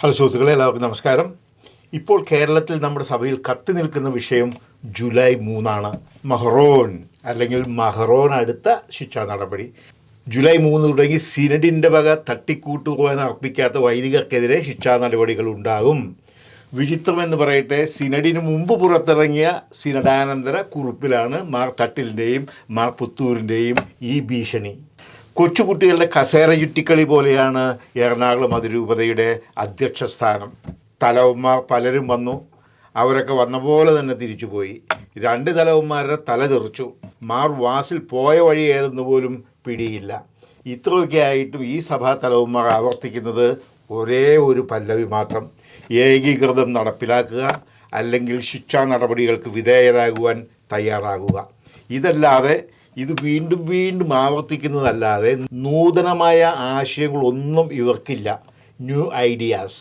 Hello സുഹൃത്തുക്കളെ എല്ലാവർക്കും നമസ്കാരം. ഇപ്പോൾ കേരളത്തിൽ നമ്മുടെ സഭയിൽ കത്തി നിൽക്കുന്ന വിഷയം ജൂലൈ മൂന്നാണ്. മഹറോൺ അല്ലെങ്കിൽ മഹറോൺ അടുത്ത ശിക്ഷാ നടപടി. ജൂലൈ മൂന്ന് തുടങ്ങി സിനഡിന്റെ വക തട്ടിക്കൂട്ടുപോകാൻ അർപ്പിക്കാത്ത വൈദികർക്കെതിരെ ശിക്ഷാ നടപടികൾ ഉണ്ടാകും. വിചിത്രമെന്ന് പറയട്ടെ സിനഡിന് മുമ്പ് പുറത്തിറങ്ങിയ സിനഡാനന്തര കുറിപ്പിലാണ് മാർ തട്ടിലിന്റെയും മാർ പുത്തൂരിന്റെയും ഈ ഭീഷണി. കൊച്ചുകുട്ടികളുടെ കസേര ചുറ്റിക്കളി പോലെയാണ് എറണാകുളം അതിരൂപതയുടെ അധ്യക്ഷ സ്ഥാനം തലവന്മാർ പലരും വന്നു. അവരൊക്കെ വന്ന പോലെ തന്നെ തിരിച്ചുപോയി. രണ്ട് തലവന്മാരുടെ തല തെറിച്ചു. മാർ വാസിൽ പോയ വഴി ഏതെന്ന് പോലും പിടിയില്ല. ഇത്രയൊക്കെ ആയിട്ടും ഈ സഭാ തലവന്മാർ ആവർത്തിക്കുന്നത് ഒരേ ഒരു പല്ലവി മാത്രം. ഏകീകൃതം നടപ്പിലാക്കുക അല്ലെങ്കിൽ ശിക്ഷാ നടപടികൾക്ക് വിധേയരാകുവാൻ തയ്യാറാകുക. ഇതല്ലാതെ ഇത് വീണ്ടും വീണ്ടും ആവർത്തിക്കുന്നതല്ലാതെ നൂതനമായ ആശയങ്ങളൊന്നും ഇവർക്കില്ല. ന്യൂ ഐഡിയാസ്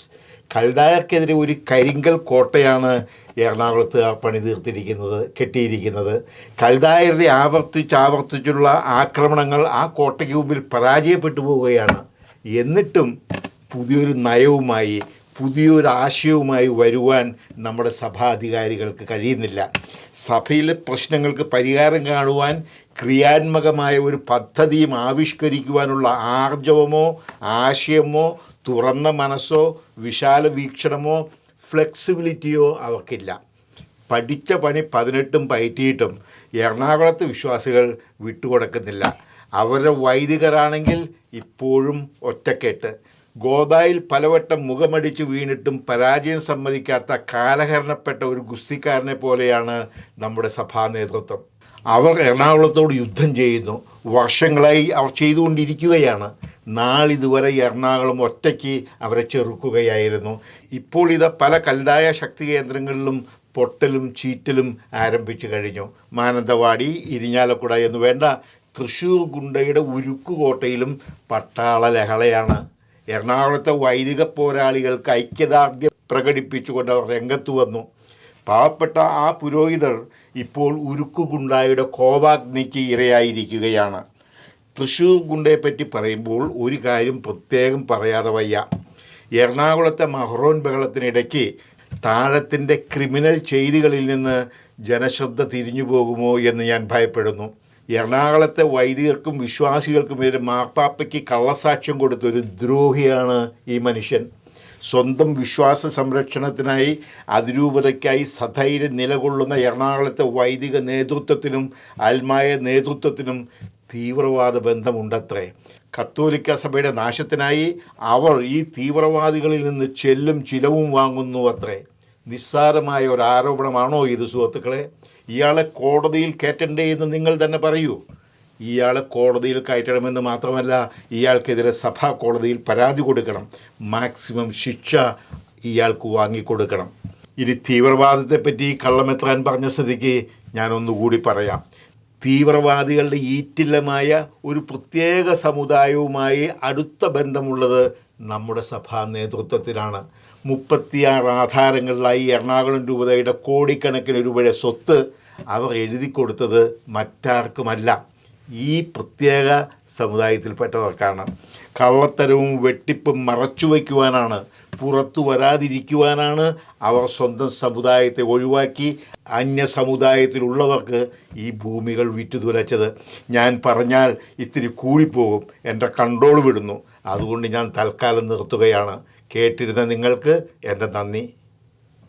കൽഡായർക്കെതിരെ ഒരു കരിങ്കൽ കോട്ടയാണ് എറണാകുളത്ത് പണിതീർത്തിരിക്കുന്നത് കെട്ടിയിരിക്കുന്നത്. കൽഡായരുടെ ആവർത്തിച്ച് ആവർത്തിച്ചുള്ള ആക്രമണങ്ങൾ ആ കോട്ടയ്ക്ക് മുമ്പിൽ പരാജയപ്പെട്ടു പോവുകയാണ്. എന്നിട്ടും പുതിയൊരു നയവുമായി പുതിയൊരു ആശയവുമായി വരുവാൻ നമ്മുടെ സഭാധികാരികൾക്ക് കഴിയുന്നില്ല. സഭയിലെ പ്രശ്നങ്ങൾക്ക് പരിഹാരം കാണുവാൻ ക്രിയാത്മകമായ ഒരു പദ്ധതിയും ആവിഷ്കരിക്കുവാനുള്ള ആർജവമോ ആശയമോ തുറന്ന മനസ്സോ വിശാല വീക്ഷണമോ ഫ്ലെക്സിബിലിറ്റിയോ അവർക്കില്ല. പഠിച്ച പണി പതിനെട്ടും പയറ്റിയിട്ടും എറണാകുളത്ത് വിശ്വാസികൾ വിട്ടുകൊടുക്കുന്നില്ല. അവരുടെ വൈദികരാണെങ്കിൽ ഇപ്പോഴും ഒറ്റക്കെട്ട്. ഗോദായിൽ പലവട്ടം മുഖമടിച്ചു വീണിട്ടും പരാജയം സമ്മതിക്കാത്ത കാലഹരണപ്പെട്ട ഒരു ഗുസ്തിക്കാരനെ പോലെയാണ് നമ്മുടെ സഭാ നേതൃത്വം. അവർ എറണാകുളത്തോട് യുദ്ധം ചെയ്യുന്നു. വർഷങ്ങളായി അവർ ചെയ്തുകൊണ്ടിരിക്കുകയാണ്. നാളിതുവരെ എറണാകുളം ഒറ്റയ്ക്ക് അവരെ ചെറുക്കുകയായിരുന്നു. ഇപ്പോൾ ഇത് പല കൽതായ ശക്തി കേന്ദ്രങ്ങളിലും പൊട്ടലും ചീറ്റലും ആരംഭിച്ചു കഴിഞ്ഞു. മാനന്തവാടി ഇരിഞ്ഞാലക്കുട എന്ന് വേണ്ട തൃശ്ശൂർ ഗുണ്ടയുടെ ഉരുക്കുകോട്ടയിലും പട്ടാള ലഹളയാണ് എറണാകുളത്തെ വൈദിക പോരാളികൾക്ക് ഐക്യദാർഢ്യം പ്രകടിപ്പിച്ചുകൊണ്ട് അവർ രംഗത്ത് വന്നു. പാവപ്പെട്ട ആ പുരോഹിതർ ഇപ്പോൾ ഉരുക്കുഗുണ്ടായുടെ കോപാഗ്നിക്ക് ഇരയായിരിക്കുകയാണ്. തൃശ്ശൂർ ഗുണ്ടയെപ്പറ്റി പറയുമ്പോൾ ഒരു കാര്യം പ്രത്യേകം പറയാതെ വയ്യ. എറണാകുളത്തെ മഹ്റോൻ ബഹളത്തിനിടയ്ക്ക് താഴത്തിന്റെ ക്രിമിനൽ ചെയ്തികളിൽ നിന്ന് ജനശ്രദ്ധ തിരിഞ്ഞു പോകുമോ എന്ന് ഞാൻ ഭയപ്പെടുന്നു. എറണാകുളത്തെ വൈദികർക്കും വിശ്വാസികൾക്കും എതിരെ മാർപ്പാപ്പയ്ക്ക് കള്ളസാക്ഷ്യം കൊടുത്തൊരു ദ്രോഹിയാണ് ഈ മനുഷ്യൻ. സ്വന്തം വിശ്വാസ സംരക്ഷണത്തിനായി അതിരൂപതയ്ക്കായി സധൈര്യം നിലകൊള്ളുന്ന എറണാകുളത്തെ വൈദിക നേതൃത്വത്തിനും ആത്മായ നേതൃത്വത്തിനും തീവ്രവാദ ബന്ധമുണ്ടത്രേ. കത്തോലിക്ക സഭയുടെ നാശത്തിനായി അവർ ഈ തീവ്രവാദികളിൽ നിന്ന് ചെല്ലും ചിലവും വാങ്ങുന്നു അത്രേ നിസ്സാരമായ ഒരു ആരോപണമാണോ ഇത് സുഹൃത്തുക്കളെ? ഇയാളെ കോടതിയിൽ കയറ്റണ്ടേ എന്ന് നിങ്ങൾ തന്നെ പറയൂ. ഇയാളെ കോടതിയിൽ കയറ്റണമെന്ന് മാത്രമല്ല ഇയാൾക്കെതിരെ സഭാ കോടതിയിൽ പരാതി കൊടുക്കണം. മാക്സിമം ശിക്ഷ ഇയാൾക്ക് വാങ്ങിക്കൊടുക്കണം. ഇനി തീവ്രവാദത്തെപ്പറ്റി കള്ളമെത്രാൻ പറഞ്ഞ സ്ഥിതിക്ക് ഞാനൊന്നുകൂടി പറയാം. തീവ്രവാദികളുടെ ഈറ്റില്ലമായ ഒരു പ്രത്യേക സമുദായവുമായി അടുത്ത ബന്ധമുള്ളത് നമ്മുടെ സഭാ നേതൃത്വത്തിലാണ്. മുപ്പത്തിയാറ് ആധാരങ്ങളിലായി എറണാകുളം രൂപതയുടെ കോടിക്കണക്കിന് രൂപയുടെ സ്വത്ത് അവർ എഴുതി കൊടുത്തത് മറ്റാർക്കുമല്ല. ഈ പ്രത്യേക സമുദായത്തിൽപ്പെട്ടവർക്കാണ്. കള്ളത്തരവും വെട്ടിപ്പും മറച്ചു വയ്ക്കുവാനാണ് പുറത്തു വരാതിരിക്കുവാനാണ് അവർ സ്വന്തം സമുദായത്തെ ഒഴിവാക്കി അന്യ സമുദായത്തിലുള്ളവർക്ക് ഈ ഭൂമികൾ വിറ്റുതുലച്ചത്. ഞാൻ പറഞ്ഞാൽ ഇത്തിരി കൂടിപ്പോകും എന്റെ കൺട്രോൾ വിടുന്നു. അതുകൊണ്ട് ഞാൻ തൽക്കാലം നിർത്തുകയാണ്. കേട്ടിരുന്ന നിങ്ങൾക്ക് എന്റെ നന്ദി.